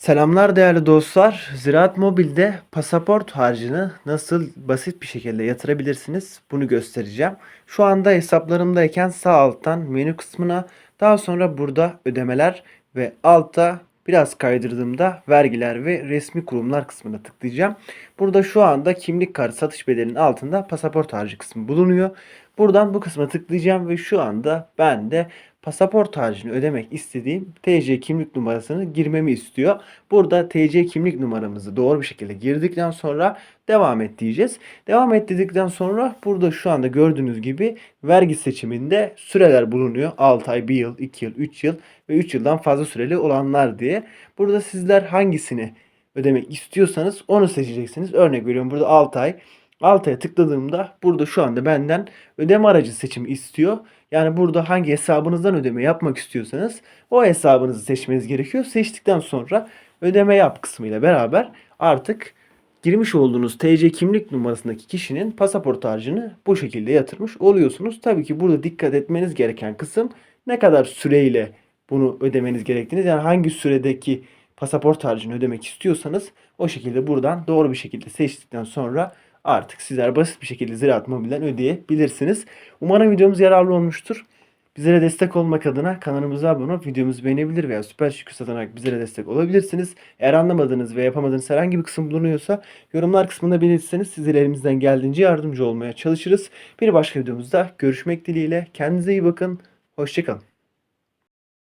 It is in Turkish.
Selamlar değerli dostlar. Ziraat Mobil'de pasaport harcını nasıl basit bir şekilde yatırabilirsiniz bunu göstereceğim. Şu anda hesaplarımdayken sağ alttan menü kısmına daha sonra burada ödemeler ve altta biraz kaydırdığımda vergiler ve resmi kurumlar kısmına tıklayacağım. Burada şu anda kimlik kartı satış bedelinin altında pasaport harcı kısmı bulunuyor. Buradan bu kısma tıklayacağım ve şu anda ben de pasaport harcını ödemek istediğim TC kimlik numarasını girmemi istiyor. Burada TC kimlik numaramızı doğru bir şekilde girdikten sonra devam et diyeceğiz. Devam et dedikten sonra burada şu anda gördüğünüz gibi vergi seçiminde süreler bulunuyor. 6 ay, 1 yıl, 2 yıl, 3 yıl ve 3 yıldan fazla süreli olanlar diye. Burada sizler hangisini ödemek istiyorsanız onu seçeceksiniz. Örnek veriyorum burada 6 ay. 6'ya tıkladığımda burada şu anda benden ödeme aracı seçimi istiyor. Yani burada hangi hesabınızdan ödeme yapmak istiyorsanız o hesabınızı seçmeniz gerekiyor. Seçtikten sonra ödeme yap kısmıyla beraber artık girmiş olduğunuz TC kimlik numarasındaki kişinin pasaport harcını bu şekilde yatırmış oluyorsunuz. Tabii ki burada dikkat etmeniz gereken kısım ne kadar süreyle bunu ödemeniz gerektiğiniz yani hangi süredeki pasaport harcını ödemek istiyorsanız o şekilde buradan doğru bir şekilde seçtikten sonra artık sizler basit bir şekilde Ziraat Mobil'den ödeyebilirsiniz. Umarım videomuz yararlı olmuştur. Bizlere destek olmak adına kanalımıza abone olup videomuzu beğenebilir veya süper şükür satarak bizlere destek olabilirsiniz. Eğer anlamadığınız ve yapamadığınız herhangi bir kısım bulunuyorsa yorumlar kısmında belirtirseniz sizlere elimizden geldiğince yardımcı olmaya çalışırız. Bir başka videomuzda görüşmek dileğiyle. Kendinize iyi bakın. Hoşçakalın.